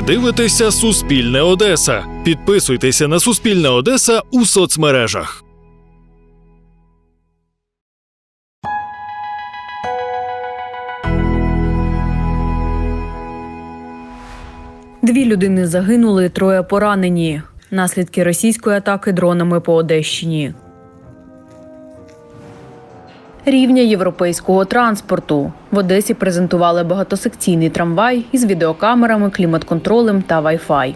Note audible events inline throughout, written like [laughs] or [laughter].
Ви дивитеся Суспільне Одеса. Підписуйтеся на Суспільне Одеса у соцмережах. Дві людини загинули, троє поранені. Наслідки російської атаки дронами по Одещині. Рівня європейського транспорту в Одесі презентували багатосекційний трамвай із відеокамерами, клімат-контролем та Wi-Fi.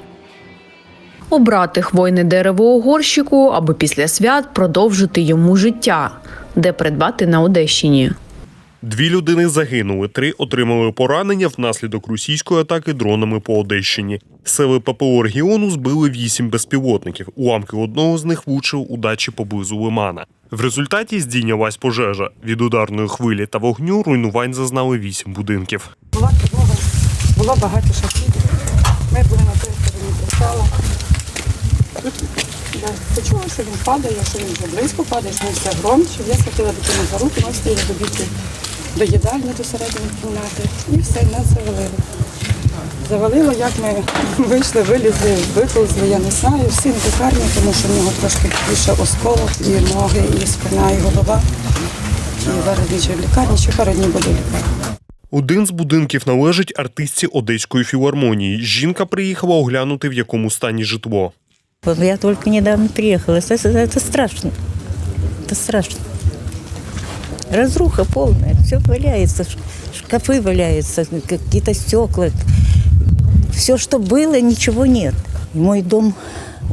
Обрати хвойне дерево горщику, аби після свят продовжити йому життя, де придбати на Одещині. Дві людини загинули, три отримали поранення внаслідок російської атаки дронами по Одещині. Сили ППО регіону збили вісім безпілотників. Уламки одного з них влучив у дачі поблизу лимана. В результаті здійнялась пожежа. Від ударної хвилі та вогню руйнувань зазнали вісім будинків. Була підлога, було багато шахів. Ми були на кристала. Я почула, що він падає, що він вже близько падає, що він все громче. Я схватила дитину за руки, ми встигли добігти до їдальні, до середньої кімнати. І все, нас завалило. Завалило, як ми [laughs] вийшли, вилізли, виповзли, я не знаю. Всі в лікарні, тому що в нього трошки більше осколок, і ноги, і спина, і голова. І зараз він ще в лікарні, ще пару днів буде в лікарні. Один з будинків належить артистці Одеської філармонії. Жінка приїхала оглянути, в якому стані житло. Вот я только недавно приехала. Это, это- это страшно. Это страшно. Разруха полная. Все валяется. ш- Шкафы валяются, какие-то стекла. Все, что было, ничего нет. И мой дом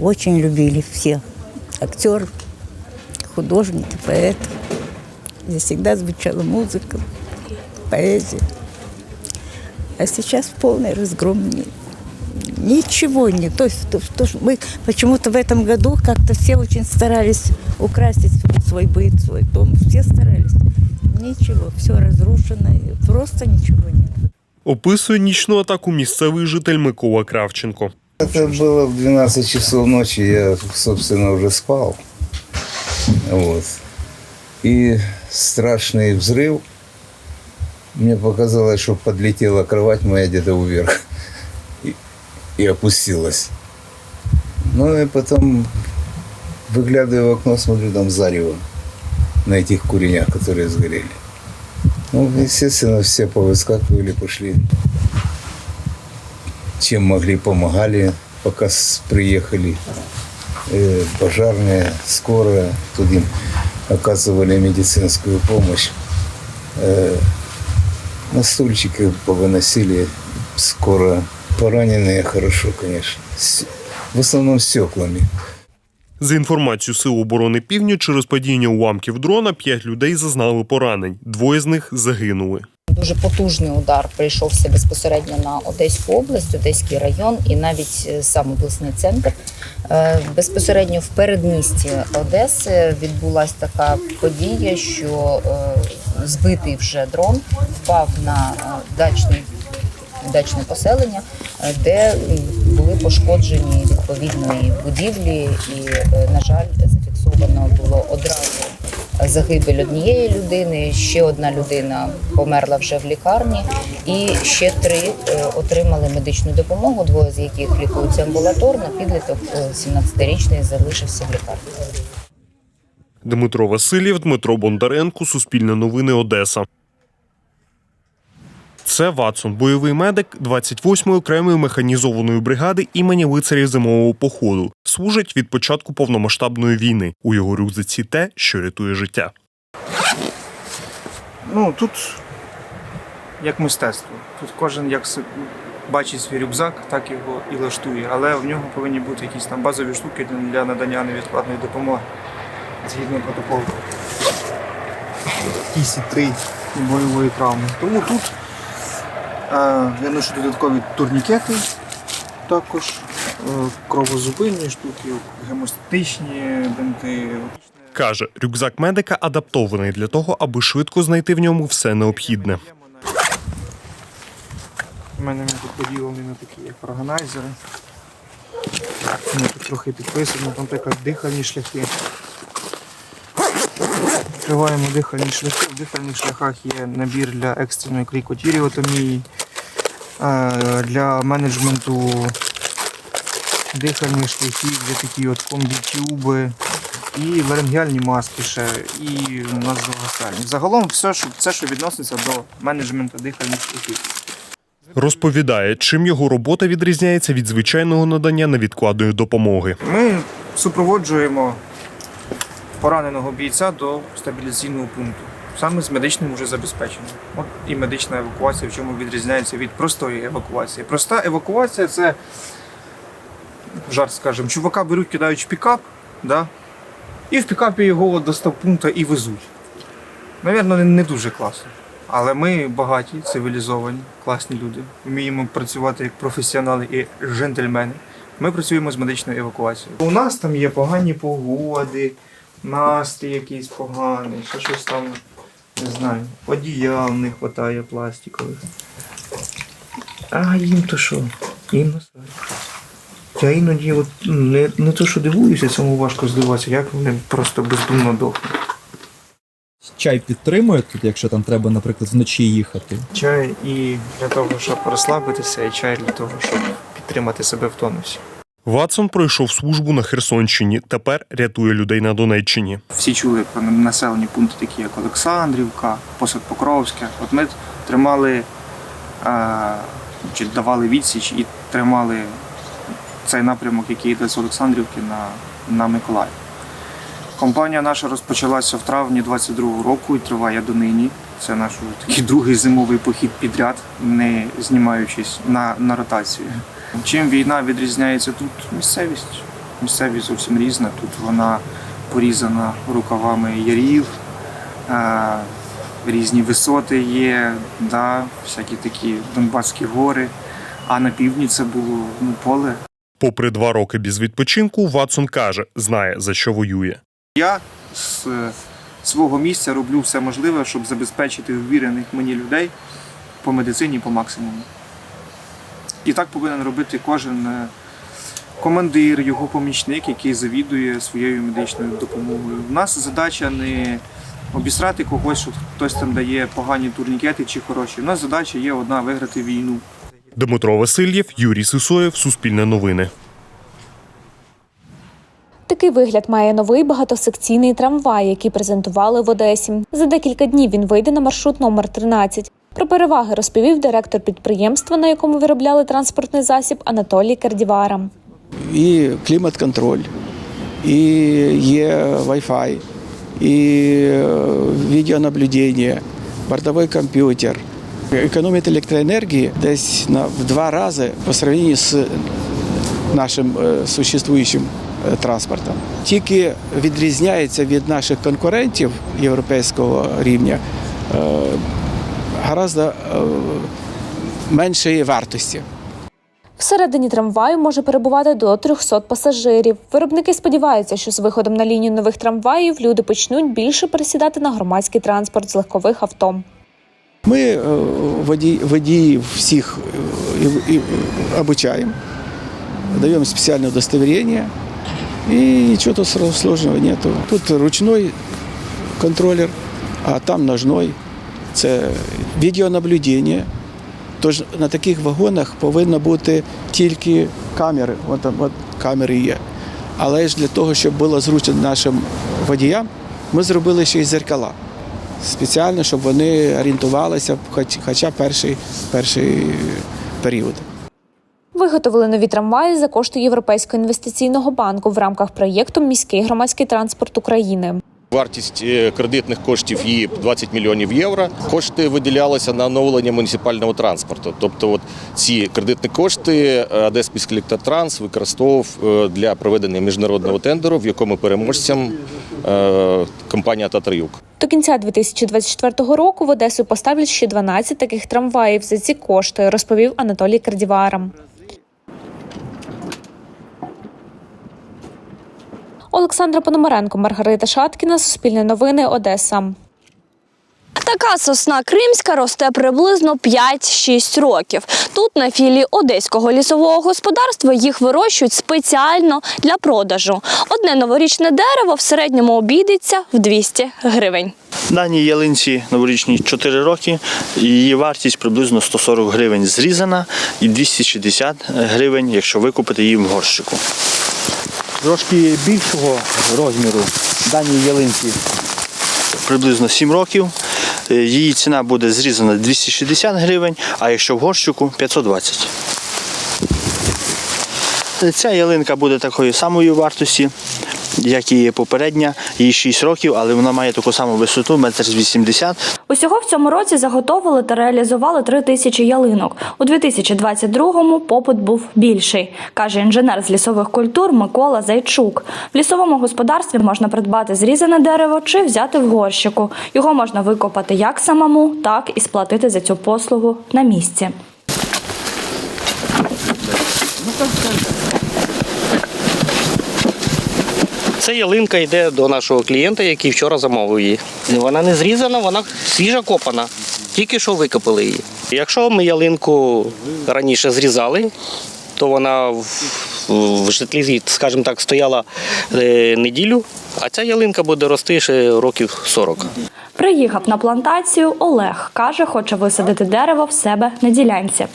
очень любили все. Актер, художники, поэты. Здесь всегда звучала музыка, поэзия. А сейчас полный разгром. Ни- Ничего нет. То есть то, то, мы почему-то в этом году как-то все очень старались украсить свой быт, свой дом. Все старались. Ничего, все разрушено, просто ничего нет. Описує нічну атаку місцевий житель Микола Кравченко. Это было в 12 часов ночи, я, собственно, уже спал. Вот. И страшный взрыв. Мне показалось, что подлетела кровать моя где-то вверх и, и опустилась. Ну и потом выглядываю в окно, смотрю, там зарево на этих куренях, которые сгорели. Ну, естественно, все повыскакивали, пошли чем могли, помогали, пока с- приехали э, пожарные, скорая, тут им оказывали медицинскую помощь. Э, на стульчики повыносили скоро. Пораненные хорошо, конечно. С- В основном стеклами. За інформацією Сил оборони Півдня, через падіння уламків дрона п'ять людей зазнали поранень. Двоє з них загинули. Дуже потужний удар прийшовся безпосередньо на Одеську область, Одеський район і навіть е, сам обласний центр. Е, Безпосередньо в передмісті Одеси відбулася така подія, що е, збитий вже дрон впав на дачний дачне поселення, е, де були пошкоджені відповідно і будівлі, і, е, на жаль, зафіксовано було одразу загибель однієї людини, ще одна людина померла вже в лікарні, і ще три е, отримали медичну допомогу, двоє з яких лікуються амбулаторно. Підліток е, 17-річний залишився в лікарні. Дмитро Васильєв, Дмитро Бондаренко, Суспільне новини Одеса. Це Ватсон, бойовий медик 28-ї окремої механізованої бригади імені лицарів зимового походу. Служить від початку повномасштабної війни. У його рюкзаці те, що рятує життя. Ну тут як мистецтво. Тут кожен як бачить свій рюкзак, так його і лаштує. Але в нього повинні бути якісь там базові штуки для- надання невідкладної допомоги згідно протоколу. Кісі 3 бойової травми. Тому тут я ношу додаткові турнікети, також е, кровозупинні штуки, гемостатичні бинти. Каже, рюкзак медика адаптований для того, аби швидко знайти в ньому все необхідне. У мене він тут поділений на такі як органайзери. Вони тут трохи підписано, там наприклад, дихальні шляхи. Відкриваємо дихальні шляхи. В дихальних шляхах є набір для екстреної крікотіріотомії. Для менеджменту дихальних шляхів, є такі от комбі-тюби, і ларингеальні маски ще, і назогасальні. Загалом все, що, все, що відноситься до менеджменту дихальних шляхів. Розповідає, чим його робота відрізняється від звичайного надання невідкладної допомоги. Ми супроводжуємо пораненого бійця до стабілізаційного пункту. Саме з медичним уже забезпеченням. От і медична евакуація, в чому відрізняється від простої евакуації. Проста евакуація це жарт, скажімо, чувака беруть, кидають в пікап, да? і в пікапі його до стаб-пункту і везуть. Навірно, не дуже класно. Але ми багаті, цивілізовані, класні люди. Вміємо працювати як професіонали і джентльмени. Ми працюємо з медичною евакуацією. У нас там є погані погоди, настрій якийсь поганий, ще щось там, не знаю, одіял не вистачає пластикових. А їм то що? Їм насправді. Я іноді от, ну, не, не то, що дивуюся, цьому важко здивуватися, як вони просто бездумно дохнуть. Чай підтримує тут, якщо там треба, наприклад, вночі їхати. Чай і для того, щоб розслабитися, і чай для того, щоб підтримати себе в тонусі. Ватсон пройшов службу на Херсонщині. Тепер рятує людей на Донеччині. Всі чули про населені пункти, такі як Олександрівка, Посад Покровське. От ми тримали е, чи давали відсіч і тримали цей напрямок, який йде з Олександрівки на, на Миколаїв. Компанія наша розпочалася в травні 22-го року і триває донині. Це наш такий другий зимовий похід підряд, не знімаючись на, на ротацію. Чим війна відрізняється тут? Місцевість. Місцевість зовсім різна. Тут вона порізана рукавами ярів, е, різні висоти є, да, всякі такі Донбаські гори. А на півдні це було ну, поле. Попри два роки без відпочинку, Ватсон каже, знає за що воює. Я з е, свого місця роблю все можливе, щоб забезпечити ввірених мені людей по медицині по максимуму. І так повинен робити кожен е, командир, його помічник, який завідує своєю медичною допомогою. У нас задача не обісрати когось, що хтось там дає погані турнікети чи хороші. У нас задача є одна виграти війну. Дмитро Васильєв, Юрій Сисоєв, Суспільне новини. Такий вигляд має новий багатосекційний трамвай, який презентували в Одесі. За декілька днів він вийде на маршрут номер 13. Про переваги розповів директор підприємства, на якому виробляли транспортний засіб Анатолій Кардівара. і клімат-контроль, і є Wi-Fi, і е, відеонаблюдення, бортовий комп'ютер. Економить електроенергії десь на в два рази по сравнению з нашим е, существуючим е, транспортом. Тільки відрізняється від наших конкурентів європейського рівня гораздо е, меншої вартості. Всередині трамваю може перебувати до 300 пасажирів. Виробники сподіваються, що з виходом на лінію нових трамваїв люди почнуть більше пересідати на громадський транспорт з легкових авто. Ми е, водіїв всіх е, обучаємо, даємо спеціальне удостоверення, і нічого тут сложного нету. Тут ручний контролер, а там ножной. Це відеонаблюдення. Тож на таких вагонах повинно бути тільки камери. От, там, от камери є. Але ж для того, щоб було зручно нашим водіям, ми зробили ще й зеркала спеціально, щоб вони орієнтувалися, хоч, хоча перший, перший період. Виготовили нові трамваї за кошти Європейського інвестиційного банку в рамках проєкту Міський громадський транспорт України. Вартість е, кредитних коштів її 20 мільйонів євро. Кошти виділялися на оновлення муніципального транспорту. Тобто, от ці кредитні кошти е, Одеський міськелектротранс використовував е, для проведення міжнародного тендеру, в якому переможцем е, компанія Татарюк. До кінця 2024 року в Одесу поставлять ще 12 таких трамваїв за ці кошти, розповів Анатолій Кардівара. Олександра Пономаренко, Маргарита Шаткіна, Суспільне новини, Одеса. Така сосна кримська росте приблизно 5-6 років. Тут на філії Одеського лісового господарства їх вирощують спеціально для продажу. Одне новорічне дерево в середньому обійдеться в 200 гривень. Даній ялинці новорічній 4 роки. Її вартість приблизно 140 гривень зрізана і 260 гривень, якщо викупити її в горщику. Трошки більшого розміру даній ялинці приблизно 7 років. Е, Її ціна буде зрізана 260 гривень, а якщо в горщику 520. Ця ялинка буде такої самої вартості, як і попередня. Їй 6 років, але вона має таку саму висоту, 1,80 м. Усього в цьому році заготовили та реалізували три тисячі ялинок. У 2022-му попит був більший, каже інженер з лісових культур Микола Зайчук. В лісовому господарстві можна придбати зрізане дерево чи взяти в горщику. Його можна викопати як самому, так і сплатити за цю послугу на місці. Це ялинка йде до нашого клієнта, який вчора замовив її. Вона не зрізана, вона свіжа копана. Тільки що викопали її. Якщо ми ялинку раніше зрізали, то вона в, житлі, скажімо так, стояла е, неділю, а ця ялинка буде рости ще років 40. Приїхав на плантацію Олег. Каже, хоче висадити дерево в себе на ділянці.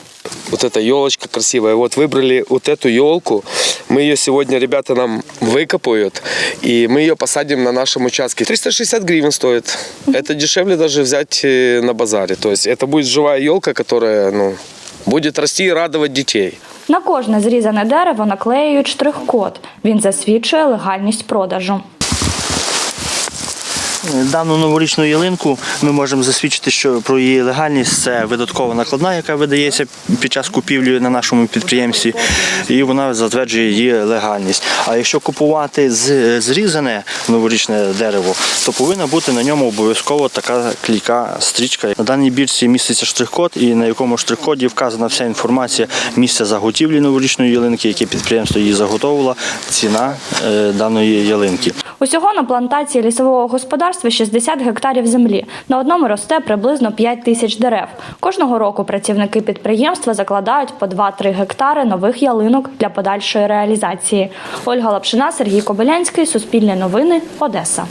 Вот эта елочка красивая. Вот выбрали вот эту елку. Мы ее сегодня ребята нам выкопают. И мы ее посадим на нашем участке. 360 гривен стоит. Это дешевле даже взять э, на базаре. То есть это будет живая елка, которая ну, будет расти и радовать детей. На кожне зрізане дерево наклеюють штрих-код. Він засвідчує легальність продажу. Дану новорічну ялинку ми можемо засвідчити, що про її легальність це видаткова накладна, яка видається під час купівлі на нашому підприємстві, і вона затверджує її легальність. А якщо купувати зрізане новорічне дерево, то повинна бути на ньому обов'язково така клійка стрічка. На даній бірці міститься штрих-код, і на якому штрих-коді вказана вся інформація місця заготівлі новорічної ялинки, яке підприємство її заготовило, ціна е, даної ялинки. Усього на плантації лісового господарства 60 гектарів землі. На одному росте приблизно 5 тисяч дерев. Кожного року працівники підприємства закладають по 2-3 гектари нових ялинок для подальшої реалізації. Ольга Лапшина, Сергій Кобилянський, Суспільне новини, Одеса.